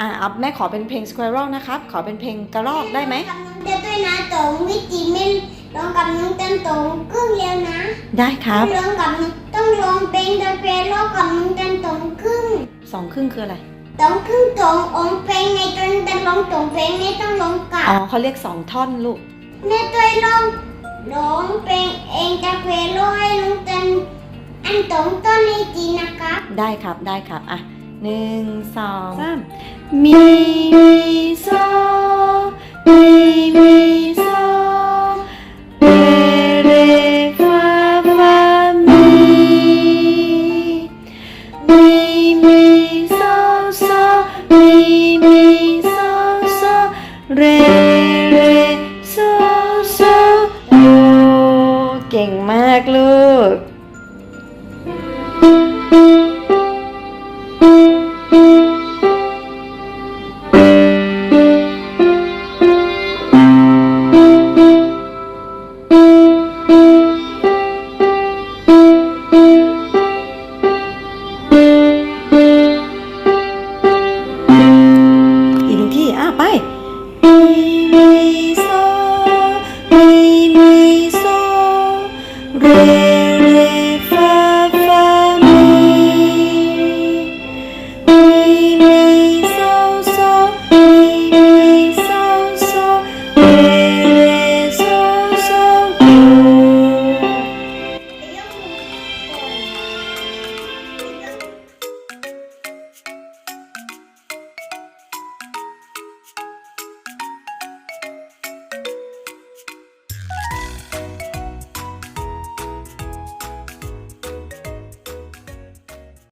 อ่าเอาแม่ขอเป็นเพลง Squirrel นะครับ ขอเป็นเพลงกระรอกได้ไหมกับน้องเต้นด้วยนะตรงวิจิเมนร้องกับน้องเต้นตรงครึ่งเร็วนะได้ครับร้องกับน้องต้องร้องเพลงตะเพียนร้องกับน้องเต้นตรงครึ่งสองครึ่งคืออะไรตรงครึ่งตรงองเพลงในตรงเต้นร้องตรงเพลงในต้องร้องกับอ๋อเขาเรียกสองท่อนลูกแม่ตัวร้องร้องเพลงเองตะเพียนร้องให้น้องเต้นอันตรงต้นให้จีนะครับได้ครับได้ครับอะ หนึ่งสองสามมีมีโซมีมีโซเรเรฟาฟามีมีมีโซโซมีมีโซโซเรเรโซโซเก่งมากลูก Mm-hmm.